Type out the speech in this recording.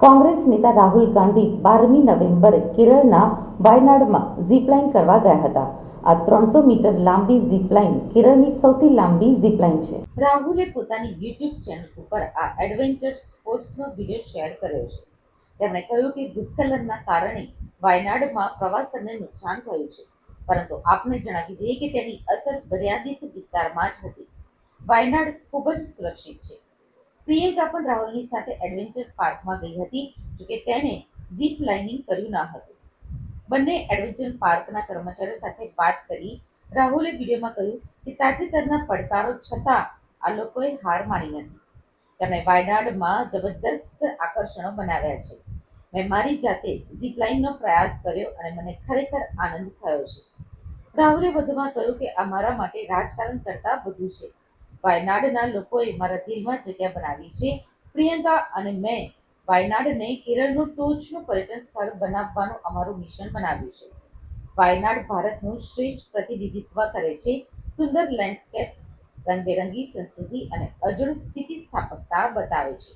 કોંગ્રેસ નેતા રાહુલ ગાંધી બારમી નવેમ્બરે કેરળના વાયનાડમાં ઝીપલાઇન કરવા ગયા હતા. આ ત્રણસો મીટર લાંબી ઝીપલાઇન કેરળની સૌથી લાંબી ઝીપલાઇન છે. રાહુલે પોતાની યુટ્યુબ ચેનલ ઉપર આ એડવેન્ચર સ્પોર્ટ્સનો વીડિયો શેર કર્યો છે. તેમણે કહ્યું કે ભૂસ્ખલનના કારણે વાયનાડમાં પ્રવાસનને નુકસાન થયું છે. પરંતુ આપને જણાવી દઈએ કે તેની અસર મર્યાદિત વિસ્તારમાં જ હતી. વાયનાડ ખૂબ જ સુરક્ષિત છે. પ્રિયંકા પણ રાહુલની સાથે એડવેન્ચર પાર્કમાં ગઈ હતી, જોકે તેણે ઝીપ લાઇનિંગ કર્યું ન હતું. બંને એડવેન્ચર પાર્કના કર્મચારીઓ સાથે વાત કરી, રાહુલે વિડીયોમાં કહ્યું કે તાજેતરના પડકારો છતાં આ લોકોએ હાર માની નથી. તેમણે વાયનાડમાં જબરદસ્ત આકર્ષણો બનાવ્યા છે. મેં મારી જાતે ઝીપલાઇનનો પ્રયાસ કર્યો અને મને ખરેખર આનંદ થયો છે. રાહુલે વધુમાં કહ્યું કે આ મારા માટે રાજકારણ કરતાં વધુ છે. વાયનાડના લોકોએ મારા દિલમાં જગ્યા બનાવી છે. પ્રિયંકા અને મેં વાયનાડને કેરળનું ટોચનું પર્યટન સ્થળ બનાવવાનું અમારું મિશન બનાવ્યું છે. વાયનાડ ભારતનું શ્રેષ્ઠ પ્રતિનિધિત્વ કરે છે. સુંદર લેન્ડસ્કેપ રંગબેરંગી સંસ્કૃતિ અને અજોડ સ્થિતિસ્થાપકતા બતાવે છે.